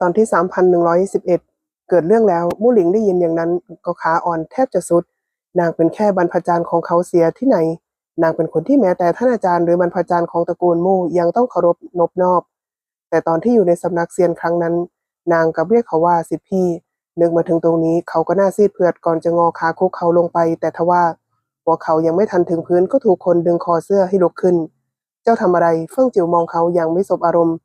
ตอนที่ 3,111เกิดเรื่องแล้วมู่หลิงได้ยินอย่างนั้นก็ขาอ่อนแทบจะสุด นางเป็นแค่บรรพจารย์ของเขาเสียที่ไหน นางเป็นคนที่แม้แต่ท่านอาจารย์หรือบรรพจารย์ของตระกูลมู่ยังต้องเคารพนบนอบ แต่ตอนที่อยู่ในสำนักเซียนครั้งนั้น นางกับเรียกเขาว่าสิทธิพี่นึกมาถึงตรงนี้เขาก็หน่าซีดเผือดก่อนจะงอขาคุกเขาลงไป แต่ทว่าหัวเขายังไม่ทันถึงพื้นก็ถูกคนดึงคอเสื้อให้ลุกขึ้น เจ้าทำอะไรเฟื่งจิ๋วมองเขาอย่างไม่สบอารมณ์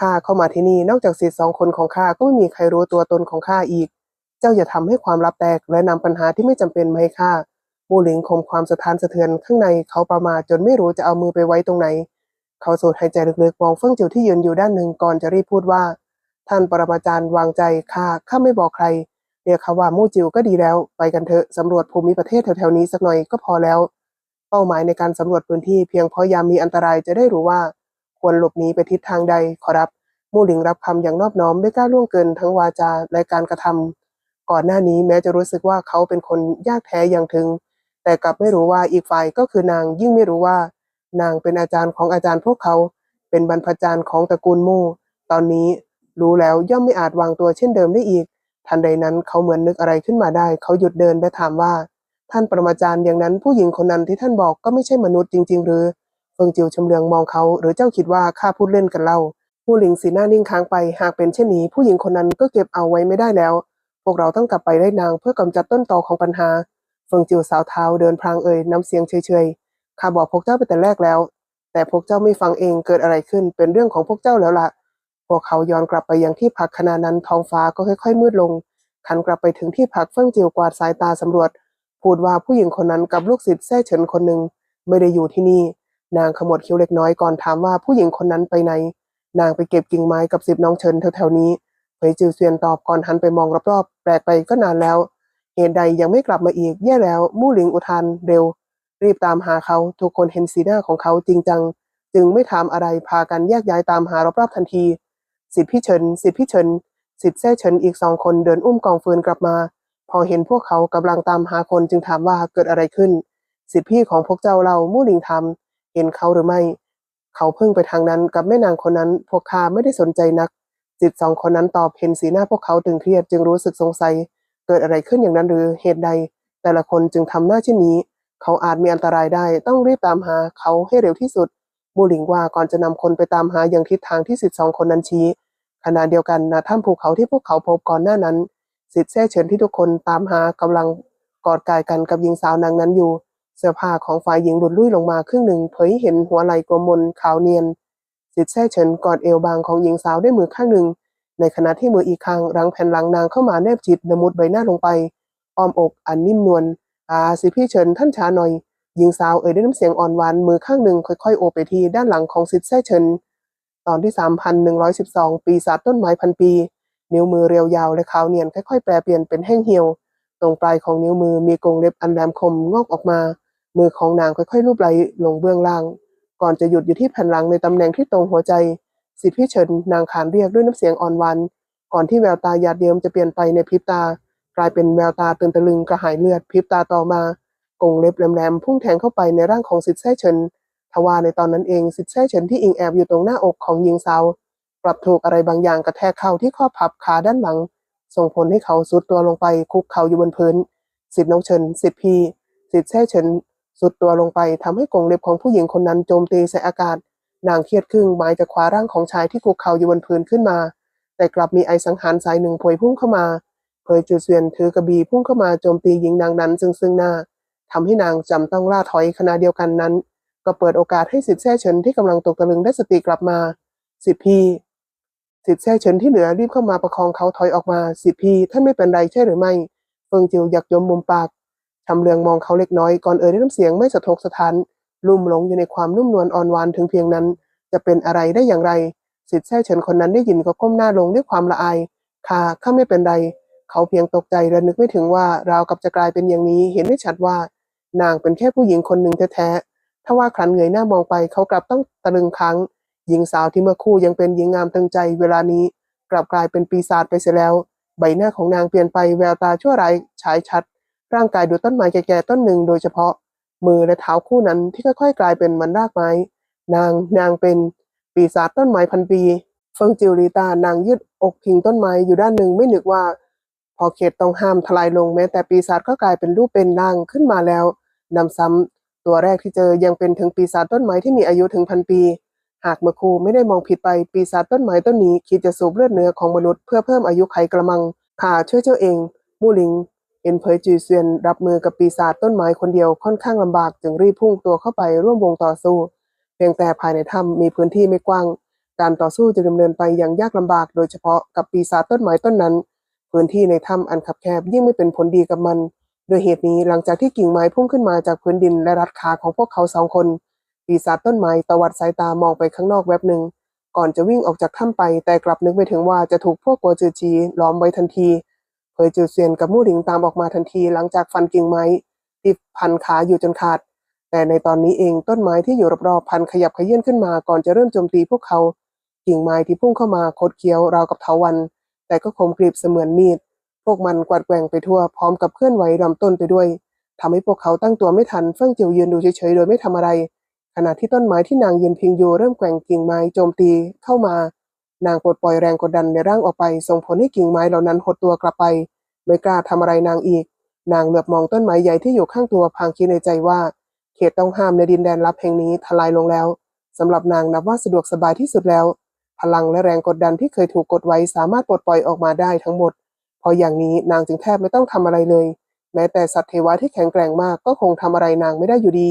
ข้าเข้ามาที่นี่นอกจากสิทธิสองคนของข้าก็ไม่มีใครรู้ตัวตนของข้าอีก เจ้าอย่าทำให้ความลับแตกและนำปัญหาที่ไม่จำเป็นมาให้ข้ามูหลิงคมความสะท้านสะเทือนข้างในเขาประมาจนไม่รู้จะเอามือไปไว้ตรงไหน เขาสูดหายใจลึกๆมองเฟื่องจิ๋วที่ยืนอยู่ด้านหนึ่งก่อนจะรีบพูดว่า ท่านปรมาจารย์วางใจข้าข้าไม่บอกใครเรียกเขาว่ามู่จิ๋วก็ดีแล้ว ไปกันเถอะสำรวจภูมิประเทศแถวๆนี้สักหน่อยก็พอแล้ว เป้าหมายในการสำรวจพื้นที่เพียงเพราะยามมีอันตรายจะได้รู้ว่า ควรหลบหนีไปทิศทางใดขอรับมู่หลิงรับคำอย่างนอบน้อมไม่กล้าล่วงเกินทั้งวาจาและการกระทำก่อนหน้านี้แม้จะรู้สึกว่าเขาเป็นคนยากแท้อย่างถึง แต่กลับไม่รู้ว่าอีกฝ่ายก็คือนางยิ่งไม่รู้ว่า นางเป็นอาจารย์ของอาจารย์พวกเขา เป็นบรรพจารย์ของตระกูลมู่ ตอนนี้รู้แล้วย่อมไม่อาจวางตัวเช่นเดิมได้อีก ทันใดนั้นเขาเหมือนนึกอะไรขึ้นมาได้ เขาหยุดเดินและถามว่า ท่านปรมาจารย์อย่างนั้นผู้หญิงคนนั้นที่ท่านบอกก็ไม่ใช่มนุษย์จริง ๆ หรือ เฟิงจิวชำเลืองมองเขา หรือเจ้าคิดว่าข้าพูดเล่นกันเล่า ผู้หลิงสีหน้านิ่งค้างไป หากเป็นเช่นนี้ ผู้หญิงคนนั้นก็เก็บเอาไว้ไม่ได้แล้ว พวกเราต้องกลับไปไล่นางเพื่อกำจัดต้นตอของปัญหา เฟิงจิวสาวเท้าเดินพลางเอ่ยน้ำเสียงเฉยๆข้าบอกพวกเจ้าไปแต่แรกแล้ว แต่พวกเจ้าไม่ฟังเองเกิดอะไรขึ้น เป็นเรื่องของพวกเจ้าแล้วล่ะพวกเขาย้อนกลับไปยังที่พักขณะนั้นท้องฟ้าก็ค่อย ๆ มืดลงขันกลับไปถึงที่พักเฟิงจิวกวาดสายตาสำรวจ พูดว่าผู้หญิงคนนั้นกับลูกศิษย์แซ่เฉินคนหนึ่งไม่ได้อยู่ที่นี่ นางขมวดคิ้วเล็กน้อยก่อนถามว่าผู้หญิงคนนั้นไปไหน นางไปเก็บกิ่งไม้กับสิบน้องเฉินแถวๆนี้เผยจือเซียนตอบก่อนหันไปมองรอบๆ แปลกไปก็นานแล้ว เหตุใดยังไม่กลับมาอีก แย่แล้ว มู่หลิงอุทานเร็ว รีบตามหาเขา ทุกคนเห็นสีหน้าของเขาจริงจัง จึงไม่ถามอะไร พากันแยกย้ายตามหารอบๆทันที สิทธิพี่เฉิน สิทธิพี่เฉิน สิทธิแซ่เฉินอีกสองคนเดินอุ้มกองฟืนกลับมา พอเห็นพวกเขากำลังตามหาคนจึงถามว่าเกิดอะไรขึ้น สิทธิพี่ของพวกเจ้าเรามู่หลิงทำ เห็นเขาหรือไม่ เขาเพิ่งไปทางนั้นกับแม่นางคนนั้น พวกข้าไม่ได้สนใจนัก จิตสองคนนั้นตอบเห็นสีหน้าพวกเขาตึงเครียดจึงรู้สึกสงสัย เกิดอะไรขึ้นอย่างนั้นหรือเหตุใด แต่ละคนจึงทำหน้าเช่นนี้ เขาอาจมีอันตรายได้ต้องรีบตามหาเขาให้เร็วที่สุดมูหลิงว่าก่อนจะนำคนไปตามหาอย่างทิศทางที่สิทธิสองคนนั้นชี้ขณะเดียวกันณถ้ำภูเขาที่พวกเขาพบก่อนหน้านั้น สิทธิแท้เฉินที่ทุกคนตามหากำลังกอดกายกันกับหญิงสาวนางนั้นอยู่ เสื้อผ้าของฝ่ายหญิงหลุดลุ่ยลงมาครึ่งหนึ่งเผยเห็นหัวไหล่กลมมนขาวเนียนสิทธิแท้เฉินกอดเอวบางของหญิงสาวด้วยมือข้างหนึ่ง ในขณะที่มืออีกข้างรังแผ่นหลังนางเข้ามาแนบจิตและมุดใบหน้าลงไปอ้อมอกอันนิ่มนวลอาสิพี่เฉินท่านช้าหน่อย หญิงสาวเอ่ยด้วยน้ำเสียงอ่อนหวานมือข้างหนึ่งค่อยๆ โอบไปที่ด้านหลังของสิทธิแท้เฉินตอนที่ 3,112 ปีศาจต้นไม้พันปี นิ้วมือเรียวยาวและขาวเนียนค่อยๆ แปรเปลี่ยนเป็นแห้งเหี่ยว ตรงปลายของนิ้วมือมีกรงเล็บอันแหลมคมงอกออกมา มือของนางค่อยๆลูบไหลลงเบื้องล่าง ก่อนจะหยุดอยู่ที่แผ่นหลังในตำแหน่งที่ตรงหัวใจ สิทธิพี่เฉินนางขานเรียกด้วยน้ำเสียงอ่อนหวานก่อนที่แววตาหยาดเยิ้มจะเปลี่ยนไปในพริบตา กลายเป็นแววตาตื่นตะลึงกระหายเลือดพริบตาต่อมากงเล็บแหลมๆพุ่งแทงเข้าไปในร่างของสิทธิแท้เฉินทว่าในตอนนั้นเองสิทธิแท้เฉินที่อิงแอบอยู่ตรงหน้าอกของหญิงสาวกลับถูกอะไรบางอย่างกระแทกเข้าที่ข้อพับขาด้านหลัง ส่งผลให้เขาสุดตัวลงไปคุกเข่าอยู่บนพื้น สิทธิน้องเฉินสิทธิพีสิทธิแท้เฉิน สุดตัวลงไปทำให้กรงเล็บของผู้หญิงคนนั้นโจมตีใส่อากาศ นางเครียดครึ่งหมายจะคว้าร่างของชายที่คุกเข่าอยู่บนพื้นขึ้นมา แต่กลับมีไอสังหารสายหนึ่งพวยพุ่งเข้ามาเผยจือเซียนถือกระบี่พุ่งเข้ามาโจมตีหญิงนางนั้นซึ่งซึ่งหน้าทำให้นางจำต้องล่าถอยขณะเดียวกันนั้น ก็เปิดโอกาสให้สิทธิแท้เฉินที่กำลังตกตะลึงได้สติกลับมาสิทธิพี่สิทธิแท้เฉินที่เหลือรีบเข้ามาประคองเขาถอยออกมาสิทธิพี่ท่านไม่เป็นไรใช่หรือไม่เฟิงจิวอยากยมมุมปาก ชำเลืองมองเขาเล็กน้อยก่อนเอ่ยด้วยน้ำเสียงไม่สะทกสะท้านลุ่มหลงอยู่ในความนุ่มนวลอ่อนหวานถึงเพียงนั้น จะเป็นอะไรได้อย่างไร สิทธิแท้เฉินคนนั้นได้ยินก็ก้มหน้าลงด้วยความละอาย ค่ะข้าไม่เป็นไร เขาเพียงตกใจและนึกไม่ถึงว่าราวกับจะกลายเป็นอย่างนี้ เห็นได้ชัดว่า นางเป็นแค่ผู้หญิงคนหนึ่งแท้ๆถ้าว่าครั้นเงยหน้ามองไปเขากลับต้องตะลึงครั้งหญิงสาวที่เมื่อคู่ยังเป็นหญิงงามตึงใจ เวลานี้กลับกลายเป็นปีศาจไปเสียแล้ว ใบหน้าของนางเปลี่ยนไปแววตาชั่วร้ายฉายชัด ร่างกายดูต้นไม้แก่ๆต้นหนึ่งโดยเฉพาะ มือและเท้าคู่นั้นที่ค่อยๆ กลายเป็นเหมันรากไม้ นางนางเป็นปีศาจต้นไม้พันปีเฟิงจิวลีตานางยืดอกพิงต้นไม้อยู่ด้านหนึ่งไม่นึกว่า พอเขตต้องห้ามทลายลงแม้ แต่ปีศาจก็กลายเป็นรูปเป็นร่างขึ้นมาแล้วนำซ้ำตัวแรกที่เจอยังเป็นถึงปีศาจต้นไม้ที่มีอายุถึงพันปี หากเมื่อครูไม่ได้มองผิดไปปีศาจต้นไม้ต้นนี้คิดจะสูบเลือดเนื้อของมนุษย์เพื่อเพิ่มอายุไขกระมังข้าช่วยเจ้าเองมู่หลิง เห็นเผยจือเซียนรับมือกับปีศาจต้นไม้คนเดียวค่อนข้างลำบากจึงรีบพุ่งตัวเข้าไปร่วมวงต่อสู้ เพียงแต่ภายในถ้ำมีพื้นที่ไม่กว้าง การต่อสู้จะดำเนินไปอย่างยากลำบาก โดยเฉพาะกับปีศาจต้นไม้ต้นนั้น พื้นที่ในถ้ำอันคับแคบยิ่งไม่เป็นผลดีกับมัน โดยเหตุนี้หลังจากที่กิ่งไม้พุ่งขึ้นมาจากพื้นดินและรัดขาของพวกเขาสองคน ปีศาจต้นไม้ตวัดสายตามองไปข้างนอกแวบหนึ่งก่อนจะวิ่งออกจากถ้ำไปแต่กลับนึกไม่ถึงว่าจะถูกพวกกัวจือจีล้อมไว้ทันที เผยจือเซียนกับมู่หลิงตามออกมาทันทีหลังจากฟันกิ่งไม้ที่พันขาอยู่จนขาด แต่ในตอนนี้เองต้นไม้ที่อยู่รอบๆพันขยับขยื่นขึ้นมาก่อนจะเริ่มโจมตีพวกเขา กิ่งไม้ที่พุ่งเข้ามาคดเคี้ยวราวกับเถาวัน แต่ก็คมกริบเสมือนมีด พวกมันกวาดแกว่งไปทั่วพร้อมกับเคลื่อนไหวลำต้นไปด้วยทำให้พวกเขาตั้งตัวไม่ทันเฟิ่องเจียวยืนดูเฉยๆโดยไม่ทำอะไร ขณะที่ต้นไม้ที่นางยืนพิงอยู่เริ่มแกว่งกิ่งไม้โจมตีเข้ามา นางปลดปล่อยแรงกดดันในร่างออกไป ส่งผลให้กิ่งไม้เหล่านั้นหดตัวกลับไป ไม่กล้าทำอะไรนางอีก นางเหลือบมองต้นไม้ใหญ่ที่อยู่ข้างตัวพางคิดในใจว่า เขตต้องห้ามในดินแดนลับแห่งนี้ทลายลงแล้วสำหรับนางนับว่าสะดวกสบายที่สุดแล้ว พลังและแรงกดดันที่เคยถูกกดไว้สามารถปลดปล่อยออกมาได้ทั้งหมด พออย่างนี้นางจึงแทบไม่ต้องทำอะไรเลย แม้แต่สัตว์เทวะที่แข็งแกร่งมากก็คงทำอะไรนางไม่ได้อยู่ดี